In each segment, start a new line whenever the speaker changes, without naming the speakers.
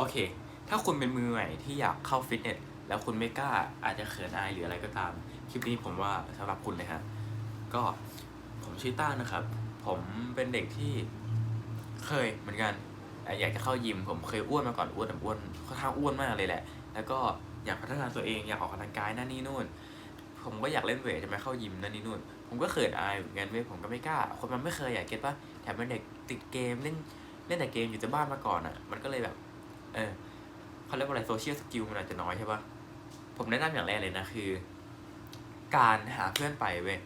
โอเค ถ้าคุณเป็นมือใหม่ที่อยากเข้าฟิตเนสแล้วคุณไม่กล้าอาจจะเขินอายหรืออะไรก็ตาม คลิปนี้ผมว่าสำหรับคุณเลยฮะ ก็ผมชื่อต้านะครับ ผมเป็นเด็กที่เคยเหมือนกัน อยากจะเข้ายิม ผมเคยอ้วนมาก่อนอ้วนแบบอ้วนค่อนข้างอ้วนมากเลยแหละ แล้วก็อยากพัฒนาตัวเองอยากออกกำลังกายนั่นนี่นู่น ผมก็อยากเล่นเวทจะไมาเข้ายิมนั่นนี่นู่น ผมก็เขินอายเหมือนกันเว้ยผมก็ไม่กล้า คนมันไม่เคยอยากเก็ตปะแถมเป็นเด็กติดเกมเล่นเล่นแต่เกมอยู่แต่บ้านมาก่อนอะ มันก็เลยแบบ เออเขาเรียกว่าอะไรโซเชียลสกิลมันอาจจะน้อยใช่ปะผมแนะนำอย่างแรกเลยนะคือ การหาเพื่อนไปเว้ย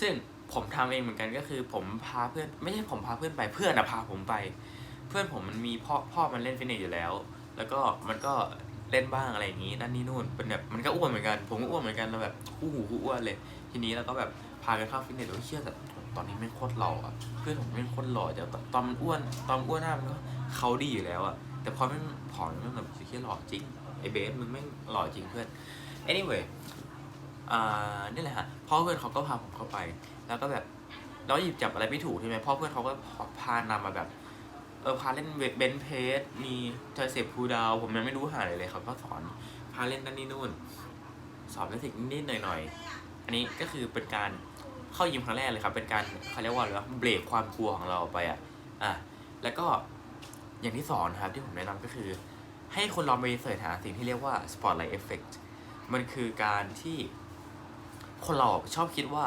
ซึ่งผมทำเองเหมือนกันก็คือ ผมพาเพื่อนไม่ใช่ผมพาเพื่อนไปเพื่อนอะพาผมไป เพื่อนผมมันมีพ่อพ่อมันเล่นฟิตเนสอยู่แล้ว แล้วก็มันก็เล่นบ้างอะไรอย่างนี้นั่นนี่นู่นเป็นแบบมันก็อ้วนเหมือนกัน ผมก็อ้วนเหมือนกันแล้วแบบอู้หูคู่อ้วนเลย ทีนี้เราก็แบบพากันเข้าฟิตเนสโอ้ยเชื่อแต่ตอนนี้แม่โคตรหล่ออะเพื่อนผมแม่โคตรหล่อแต่ตอนมันอ้วนตอนอ้วนหน้ามันก็เขาดีอยู่แล้วอะ แต่พอแม่งผอมม่งแบบเชี่ยหล่อจริงไอเบสมึงแม่หล่อจริงเพื่อน anyway อ่านี่แหละฮะพ่อเพื่อนเขาก็พาผมเข้าไป แล้วก็แบบเราหยิบจับอะไรไม่ถูกใช่ไหมพ่อเพื่อนเขาก็พานำมาแบบเออพาเล่นเบนเพสมีเทอร์เซปพูดาวผมยังไม่รู้หาเลยเลยเขาก็สอนพาเล่นนั่นนี่นู่น สอนเบสิกนิดหน่อยๆ อันนี้ก็คือเป็นการเข้ายิมครั้งแรกเลยครับ เป็นการเขาเรียกว่าอะไรวะเบรกความกลัวของเราไปอะอะแล้วก็ อย่างที่สอนครับที่ผมแนะนำก็คือ ให้คนลองไปเสิร์ชหาสิ่งที่เรียกว่า spotlight effect มันคือการที่คนเราชอบคิดว่า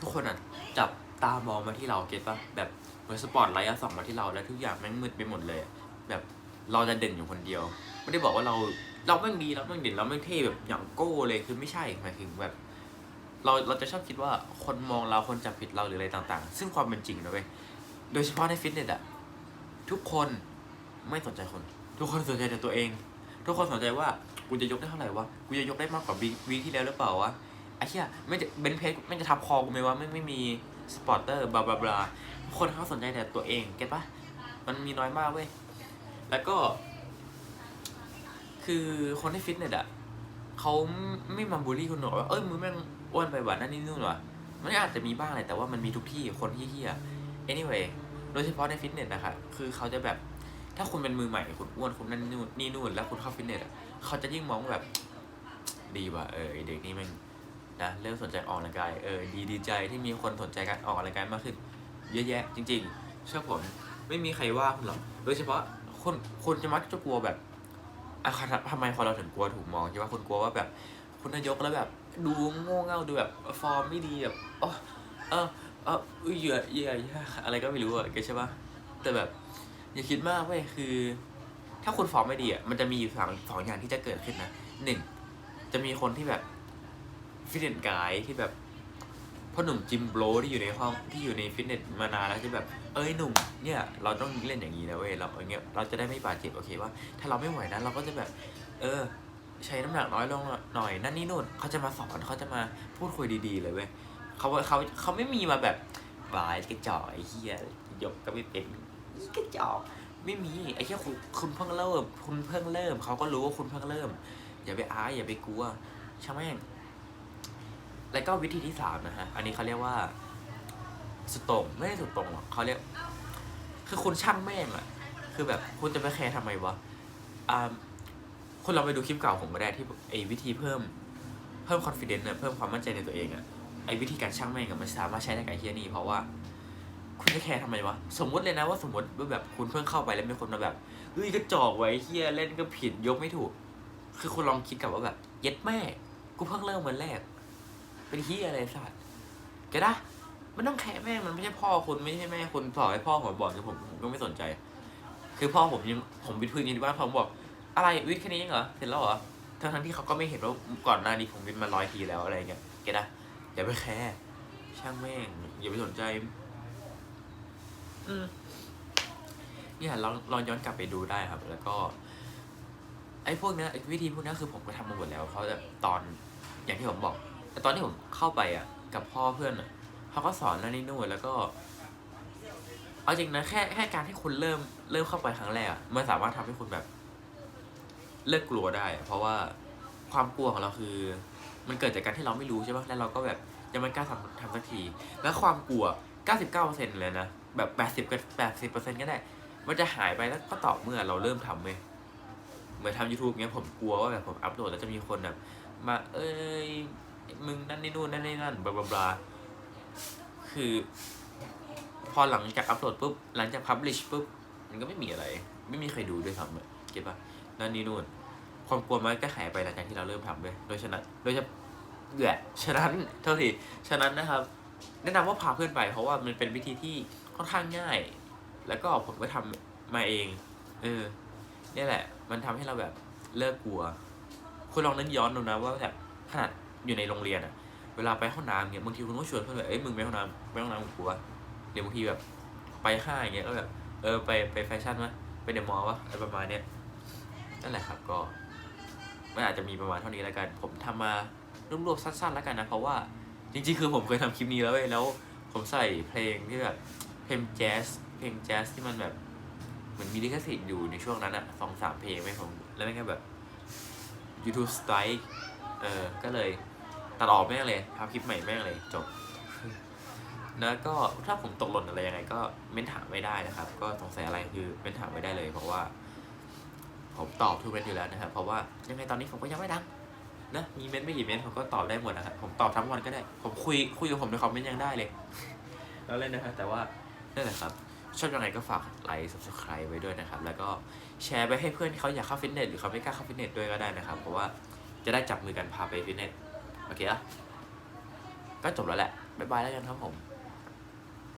ทุกคนอะจับตามองมาที่เราเก็ตปะแบบเหมือนสปอตไลท์ส่องมาที่เราแล้วทุกอย่างแม่งมืดไปหมดเลย แบบเราจะเด่นอยู่คนเดียว ไม่ได้บอกว่าเราเราแม่งดีเราแม่งเด่นเราแม่งเท่แบบอย่างโก้เลยคือไม่ใช่หมายถึงแบบ เราเราจะชอบคิดว่าคนมองเราคนจับผิดเราหรืออะไรต่างๆ ซึ่งความเป็นจริงนะเว้ยโดยเฉพาะในฟิตเนสอะทุกคน ไม่สนใจคน ทุกคนสนใจแต่ตัวเอง ทุกคนสนใจว่ากูจะยกได้เท่าไหร่วะกูจะยกได้มากกว่าวีวีที่แล้วหรือเปล่าวะไอ้เหี้ยไม่จะเบนเพสไม่จะทับคอกูไหมวะไม่ไม่มีสปอร์เตอร์บลาบลาบลาคนเขาสนใจแต่ตัวเองเก็ตปะมันมีน้อยมากเว้ยแล้วก็ คือคนที่ฟิตเนสอะเขาไม่มาบูลลี่คุณหรอกว่าเอ้ยมึงแม่งอ้วนไปหว่ะนั่นนี่นู่นว่ะมันอาจจะมีบ้างแหละแต่ว่ามันมีทุกที่คนที่เฮีย anyway โดยเฉพาะในฟิตเนสนะคะคือเขาจะแบบ ถ้าคุณเป็นมือใหม่คุณอ้วนคุณนั่นนู่นนี่นู่นแล้วคุณเข้าฟิตเนสอะเขาจะยิ่งมองแบบ ดีว่ะเออเด็กนี่มันนะเริ่มสนใจออกกำลังกายเออดีดีใจที่มีคนสนใจการออกกำลังกายมากขึ้น เยอะแยะ จริง ๆ เชื่อผมไม่มีใครว่าคุณหรอกโดยเฉพาะคนคนจะมักจะกลัวแบบอะทำไมพอเราถึงกลัวถูกมองใช่ไหมคนกลัวว่าแบบคุณนายกแล้วแบบ ดูโง่เง่าดูแบบฟอร์มไม่ดีแบบอ๋อเออเอออุ้ยเหยื่อเหยื่อเหยื่ออะไรก็ไม่รู้อะแกใช่ปะแต่แบบ อย่าคิดมากเว้ยคือ ถ้าคุณฟอร์มไม่ดีอะมันจะมีอยู่สองสองอย่างที่จะเกิดขึ้นนะหนึ่งจะมีคนที่แบบฟิตเนสกายที่แบบพ่อหนุ่มจิมโบรที่อยู่ในห้องที่อยู่ในฟิตเนสมานานแล้วที่แบบเอ้ยหนุ่มเนี่ยเราต้องเล่นอย่างนี้นะเว้ยเราอย่างเงี้ยเราจะได้ไม่บาดเจ็บโอเคว่า ถ้าเราไม่ไหวนะเราก็จะแบบ เออ ใช้น้ำหนักน้อยลงหน่อยนั่นนี่นู่นเขาจะมาสอนเขาจะมาพูดคุยดีๆเลยเว้ยเขาเขาเขาไม่มีมาแบบบายกระจอกไอ้เหี้ยยกก็ไม่เป็น กระจอกไม่มีไอ้แค่คุณคุณเพิ่งเริ่ม คุณเพิ่งเริ่มเขาก็รู้ว่าคุณเพิ่งเริ่ม อย่าไปอายอย่าไปกลัวช่างแม่งแล้วก็วิธีที่สามนะฮะอันนี้เขาเรียกว่า สุดต่งไม่ได้สุดต่งหรอกเขาเรียก คือคุณช่างแม่งอะคือแบบคุณจะไปแคร์ทำไมวะอ่าคนเราไปดูคลิปเก่าผมก็ได้ที่ไอ้วิธีเพิ่มเพิ่มคอนฟ idence เนี่ยเพิ่มความมั่นใจในตัวเองอะไอ้วิธีการช่างแม่งอะมันสามารถใช้ได้กับเฮียนี่เพราะว่า คุณจะแคร์ทำไมวะ สมมติเลยนะว่าสมมติว่าแบบคุณเพิ่งเข้าไปแล้วมีคนมาแบบเฮ้ยกระจอกไว้เฮียเล่นก็ผิดยกไม่ถูก คือคุณลองคิดกับว่าแบบ เย็ดแม่ กูเพิ่งเริ่มวันแรก เป็นเฮียอะไรสัตว์แกได้มันต้องแคร์แม่มันไม่ใช่พ่อคุณไม่ใช่แม่คุณสอนให้พ่อผมบอกคือผมผมก็ไม่สนใจ คือพ่อผมยังผมวิดพื้นยังที่บ้านผมบอกอะไรวิดแค่นี้เหรอเสร็จแล้วเหรอทั้งทั้งที่เขาก็ไม่เห็นว่าก่อนหน้านี้ผมวิดมาร้อยทีแล้วอะไรเงี้ยแกได้อย่าไปแคร์ช่างแม่งอย่าไปสนใจ อืมเนี่ยลองลองย้อนกลับไปดูได้ครับ แล้วก็ ไอ้พวกเนี้ยไอ้วิธีพวกเนี้ยคือผมก็ทำมาหมดแล้วเพราะแบบตอนอย่างที่ผมบอกแต่ตอนที่ผมเข้าไปอะ กับพ่อเพื่อนอะเขาก็สอนนั่นนี่นู่นแล้วก็ เอาจริงนะแค่แค่การที่คุณเริ่มเริ่มเข้าไปครั้งแรกอะมันสามารถทำให้คุณแบบ เลิกกลัวได้ เพราะว่าความกลัวของเราคือ มันเกิดจากการที่เราไม่รู้ใช่ปะแล้วเราก็แบบยังไม่กล้าทำทำสักที แล้วความกลัว 99%เลยนะ แบบ80กับ80%ก็ได้ มันจะหายไปแล้วก็ต่อเมื่อเราเริ่มทำเว้ยมือนทำ YouTube เงี้ยผมกลัวว่าแบบผมอัพโหลดแล้วจะมีคนแบบ มาเอ้ยมึงนั่นนี่นู่นนั่นนี่นั่นบลาบลาคือ พอหลังจากอัพโหลดปุ๊บหลังจากพับลิชปุ๊บมันก็ไม่มีอะไร ไม่มีใครดูด้วยซ้ำเก็ตปะนั่นนี่นู่นความกลัวมันก็หายไปหลังจากที่เราเริ่มทำเลยโดยฉะนั้นโดยเฉพาะเดือดฉะนั้นเท่าทีฉะนั้นนะครับ แนะนำว่าพาเพื่อนไป เพราะว่ามันเป็นวิธีที่ค่อนข้างง่าย แล้วก็ผมก็ทำมาเอง เออนี่แหละ มันทำให้เราแบบเลิกกลัว คุณลองนึกย้อนดูนะว่าแบบขนาดอยู่ในโรงเรียนอะเวลาไปห้องน้ำเนี่ยบางทีคุณก็ชวนเพื่อนแบบเอ้ยมึงไปห้องน้ำไปห้องน้ำกับกูวะหรือบางทีแบบไปห้างอย่างเงี้ยก็แบบเออไปไปแฟชั่นวะไปเดมอลวะอะไรประมาณเนี้ยนั่นแหละครับก็มันอาจจะมีประมาณเท่านี้แล้วกัน ผมทำมา รวบๆสั้นๆแล้วกันนะ เพราะว่า จริงๆคือผมเคยทำคลิปนี้แล้วเว้ยแล้วผมใส่เพลงที่แบบเพลงแจ๊สเพลงแจ๊สที่มันแบบเหมือนมีลิขสิทธิ์อยู่ในช่วงนั้นอะสองสามเพลงไหมผมแล้วแม่งก็แบบ YouTube Strike เออก็เลยตัดออกแม่งเลยทำคลิปใหม่แม่งเลยจบแล้วก็ถ้าผมตกหล่นอะไรยังไงก็เม้นถามไม่ได้นะครับ ก็สงสัยอะไรคือเม้นถามไม่ได้เลย เพราะว่า ผมตอบทุกเม้นอยู่แล้วนะครับ เพราะว่ายังไงตอนนี้ผมก็ยังไม่ดัง นะมีเม้นไม่กี่เม้นผมก็ตอบได้หมดนะครับผมตอบทั้งวันก็ได้ ผมคุยคุยกับผมในคอมเมนต์ยังได้เลย แล้วเล่นนะครับแต่ว่านั่นแหละครับ ชอบยังไงก็ฝากไลค์ subscribe ไว้ด้วยนะครับ แล้วก็แชร์ไปให้เพื่อนที่เขาอยากเข้าฟิตเนสหรือเขาไม่กล้าเข้าฟิตเนสด้วยก็ได้นะครับ เพราะว่าจะได้จับมือกันพาไปฟิตเนสโอเคอะก็จบแล้วแหละบ๊ายบายแล้วกันครับผม